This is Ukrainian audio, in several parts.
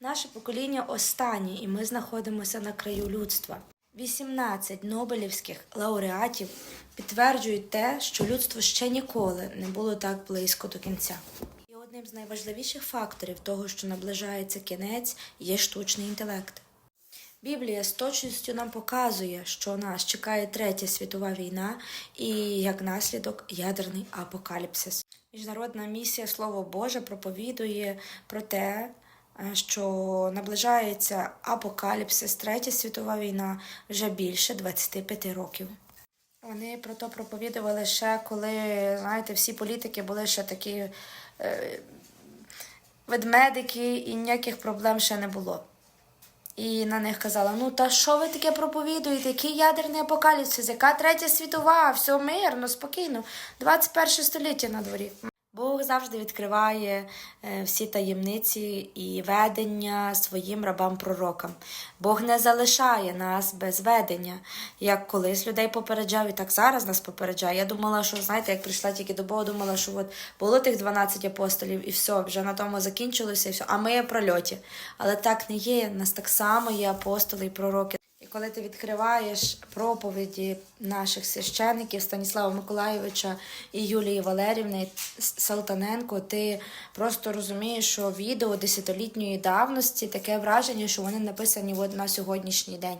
Наше покоління останнє, і ми знаходимося на краю людства. 18 нобелівських лауреатів підтверджують те, що людство ще ніколи не було так близько до кінця. І одним з найважливіших факторів того, що наближається кінець, є штучний інтелект. Біблія з точністю нам показує, що нас чекає третя світова війна і як наслідок ядерний апокаліпсис. Міжнародна місія Слово Боже проповідує про те, що наближається апокаліпсис, третя світова війна вже більше 25 років. Вони про то проповідували ще, коли, знаєте, всі політики були ще такі е, ведмедики, і ніяких проблем ще не було. І на них казала: ну та що ви таке проповідуєте? Який ядерний апокаліпсис? Яка третя світова? Все мирно, спокійно. 21 століття на дворі. Бог завжди відкриває е, всі таємниці і ведення своїм рабам-пророкам. Бог не залишає нас без ведення. Як колись людей попереджав, і так зараз нас попереджає. Я думала, що знаєте, як прийшла тільки до Бога, думала, що от було тих 12 апостолів, і все, вже на тому закінчилося, і все. А ми в прольоті. Але так не є. Нас так само є апостоли і пророки. Коли ти відкриваєш проповіді наших священиків Станіслава Миколаєвича і Юлії Валерівни Салтаненко, ти просто розумієш, що відео десятилітньої давності таке враження, що вони написані от на сьогоднішній день.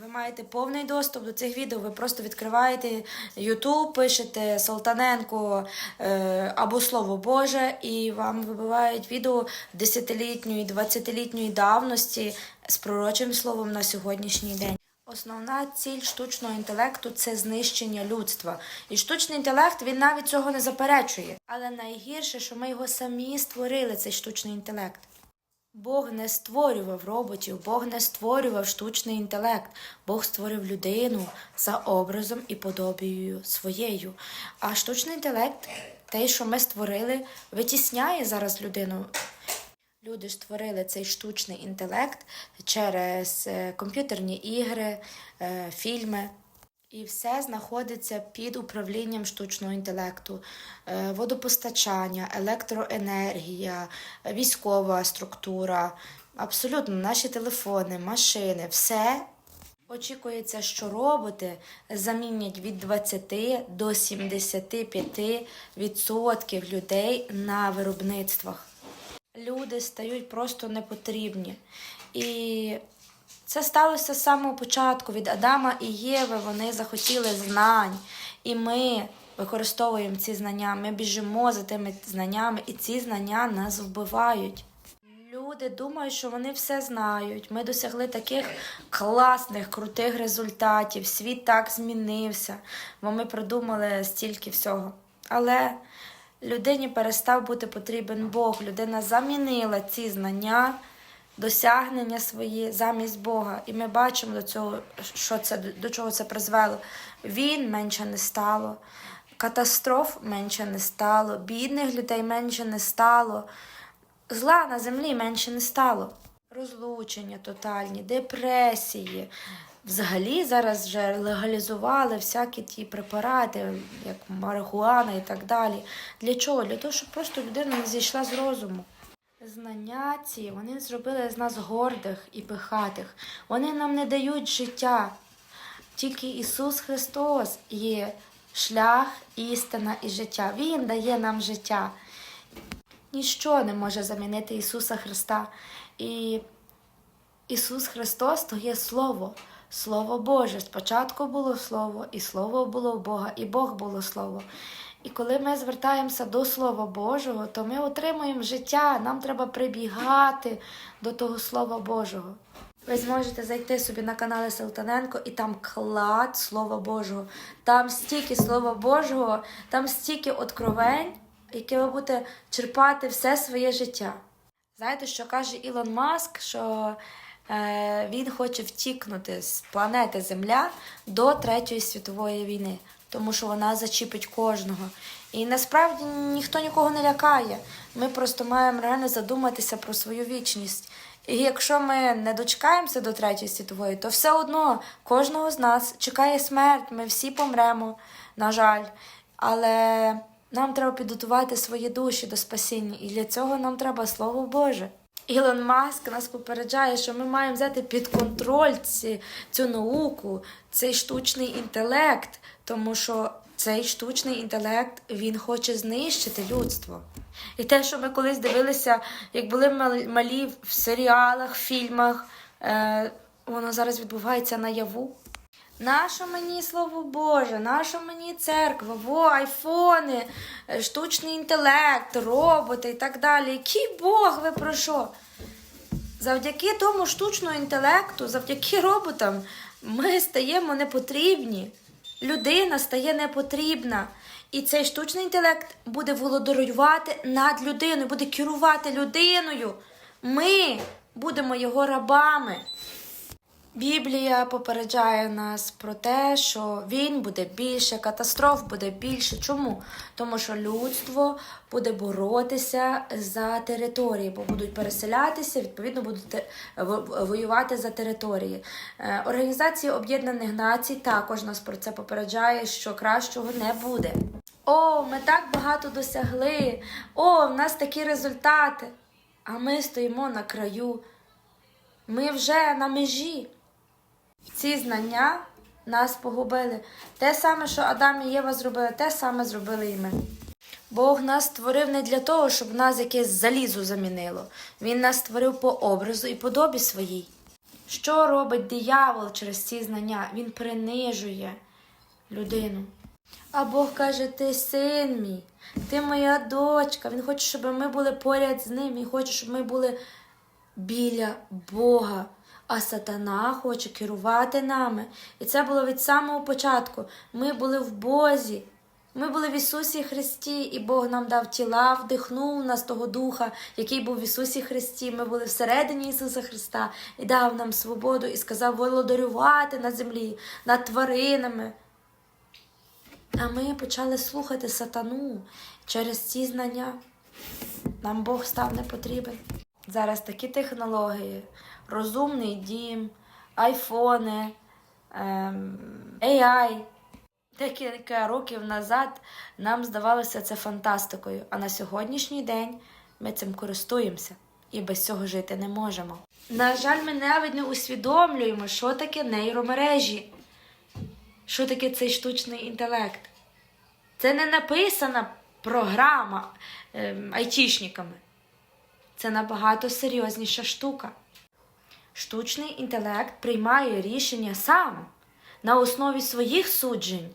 Ви маєте повний доступ до цих відео. Ви просто відкриваєте YouTube, пишете Салтаненко е, або Слово Боже, і вам вибивають відео десятилітньої, двадцятилітньої давності з пророчим словом на сьогоднішній день. Основна ціль штучного інтелекту це знищення людства. І штучний інтелект він навіть цього не заперечує. Але найгірше, що ми його самі створили, цей штучний інтелект. Бог не створював роботів, Бог не створював штучний інтелект. Бог створив людину за образом і подобією своєю. А штучний інтелект, те, що ми створили, витісняє зараз людину. Люди створили цей штучний інтелект через е, комп'ютерні ігри, е, фільми. І все знаходиться під управлінням штучного інтелекту, Е, водопостачання, електроенергія, військова структура, абсолютно наші телефони, машини, все. Очікується, що роботи замінять від 20 до 75 відсотків людей на виробництвах. Люди стають просто непотрібні. І це сталося з самого початку. Від Адама і Єви вони захотіли знань. І ми використовуємо ці знання. Ми біжимо за тими знаннями, і ці знання нас вбивають. Люди думають, що вони все знають. Ми досягли таких класних, крутих результатів. Світ так змінився, бо ми придумали стільки всього. Але людині перестав бути потрібен Бог. Людина замінила ці знання, досягнення свої замість Бога. І ми бачимо до цього, що це до чого це призвело. Він менше не стало, катастроф менше не стало, бідних людей менше не стало, зла на землі менше не стало. Розлучення тотальні, депресії. Взагалі зараз вже легалізували всякі ті препарати, як марихуана і так далі. Для чого? Для того, щоб просто людина не зійшла з розуму. Знання ці вони зробили з нас гордих і пихатих. Вони нам не дають життя. Тільки Ісус Христос є шлях, істина і життя. Він дає нам життя. Ніщо не може замінити Ісуса Христа. І Ісус Христос то є Слово, Слово Боже. Спочатку було Слово, і Слово було в Бога, і Бог було Слово. І коли ми звертаємося до Слова Божого, то ми отримуємо життя. Нам треба прибігати до того Слова Божого. Ви зможете зайти собі на канали Салтаненко і там клад Слова Божого. Там стільки Слова Божого, там стільки откровень, яке ви будете черпати все своє життя. Знаєте, що каже Ілон Маск, що е, він хоче втікнути з планети Земля до Третьої світової війни, тому що вона зачіпить кожного. І насправді ніхто нікого не лякає. Ми просто маємо реально задуматися про свою вічність. І якщо ми не дочекаємося до Третьої світової, то все одно кожного з нас чекає смерть, ми всі помремо, на жаль. Але нам треба підготувати свої душі до спасіння, і для цього нам треба Слово Боже. Ілон Маск нас попереджає, що ми маємо взяти під контроль ці, цю науку, цей штучний інтелект, тому що цей штучний інтелект він хоче знищити людство. І те, що ми колись дивилися, як були малі в серіалах, фільмах, е, воно зараз відбувається наяву. Нащо мені слово Боже, нащо мені церква, во, айфони, е, штучний інтелект, роботи і так далі. Який Бог ви про що? Завдяки тому штучному інтелекту, завдяки роботам, ми стаємо непотрібні. Людина стає непотрібна. І цей штучний інтелект буде володарювати над людиною, буде керувати людиною. Ми будемо його рабами. Біблія попереджає нас про те, що він буде більше, катастроф буде більше. Чому? Тому що людство буде боротися за території, бо будуть переселятися, відповідно будуть воювати за території. Е, Організація Об'єднаних Націй також нас про це попереджає, що кращого не буде. О, ми так багато досягли. О, в нас такі результати. А ми стоїмо на краю. Ми вже на межі. Ці знання нас погубили. Те саме, що Адам і Єва зробили, те саме зробили і ми. Бог нас створив не для того, щоб нас якесь залізо замінило. Він нас створив по образу і подобі своїй. Що робить диявол через ці знання? Він принижує людину. А Бог каже: ти син мій, ти моя дочка. Він хоче, щоб ми були поряд з ним. Він хоче, щоб ми були біля Бога. А сатана хоче керувати нами. І це було від самого початку. Ми були в Бозі. Ми були в Ісусі Христі, і Бог нам дав тіла, вдихнув нас того Духа, який був в Ісусі Христі. Ми були всередині Ісуса Христа і дав нам свободу і сказав володарювати на землі, над тваринами. А ми почали слухати сатану через ці знання. Нам Бог став не потрібен. Зараз такі технології, розумний дім, айфони, ем, AI. Декілька років назад нам здавалося це фантастикою, а на сьогоднішній день ми цим користуємося і без цього жити не можемо. На жаль, ми навіть не усвідомлюємо, що таке нейромережі, що таке цей штучний інтелект. Це не написана програма ем, айтішниками. Це набагато серйозніша штука. Штучний інтелект приймає рішення сам на основі своїх суджень.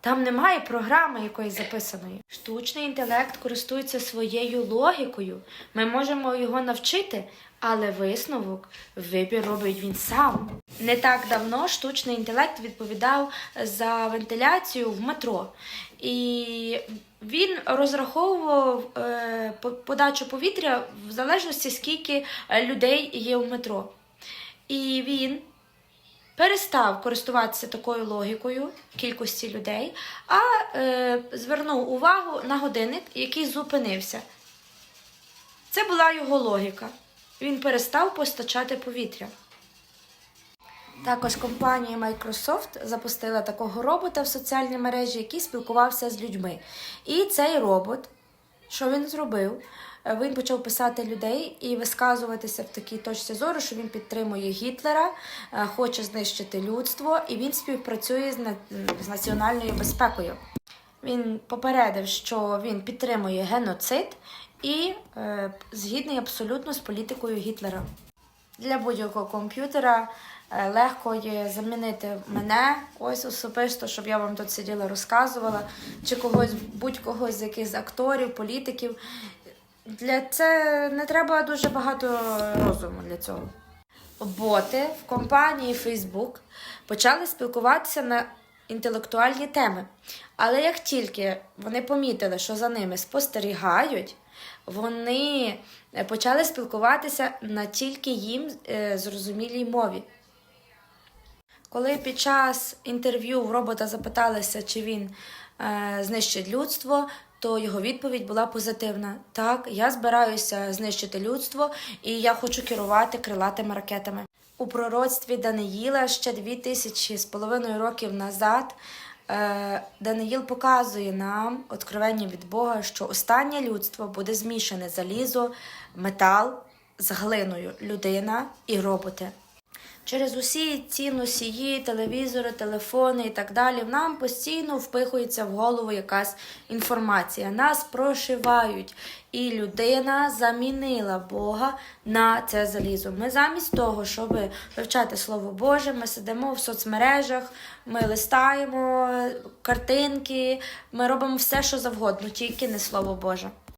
Там немає програми якоїсь записаної. Штучний інтелект користується своєю логікою. Ми можемо його навчити, але висновок, вибір робить він сам. Не так давно штучний інтелект відповідав за вентиляцію в метро. І він розраховував е, подачу повітря в залежності, скільки е, людей є в метро. І він перестав користуватися такою логікою кількості людей, а е, звернув увагу на годинник, який зупинився. Це була його логіка. Він перестав постачати повітря. Також компанія Microsoft запустила такого робота в соціальній мережі, який спілкувався з людьми. І цей робот, що він зробив? Він почав писати людей і висказуватися в такій точці зору, що він підтримує Гітлера, е, хоче знищити людство, і він співпрацює з, з національною безпекою. Він попередив, що він підтримує геноцид і е, згідний абсолютно з політикою Гітлера. Для будь-якого комп'ютера е, легко є замінити мене ось особисто, щоб я вам тут сиділа, розказувала, чи когось, будь-кого з якихось акторів, політиків. Для це не треба дуже багато розуму для цього. Боти в компанії Facebook почали спілкуватися на інтелектуальні теми. Але як тільки вони помітили, що за ними спостерігають, вони е, почали спілкуватися на тільки їм е, зрозумілій мові. Коли під час інтерв'ю в робота запиталися, чи він е, знищить людство, то його відповідь була позитивна. Так, я збираюся знищити людство, і я хочу керувати крилатими ракетами. У пророцтві Даниїла ще дві тисячі з половиною років назад Даниїл показує нам откровення від Бога, що останнє людство буде змішане залізо, метал з глиною людина і роботи. Через усі ці носії, телевізори, телефони і так далі, нам постійно впихується в голову якась інформація. Нас прошивають. І людина замінила Бога на це залізо. Ми замість того, щоб вивчати Слово Боже, ми сидимо в соцмережах, ми листаємо картинки, ми робимо все, що завгодно, тільки не Слово Боже.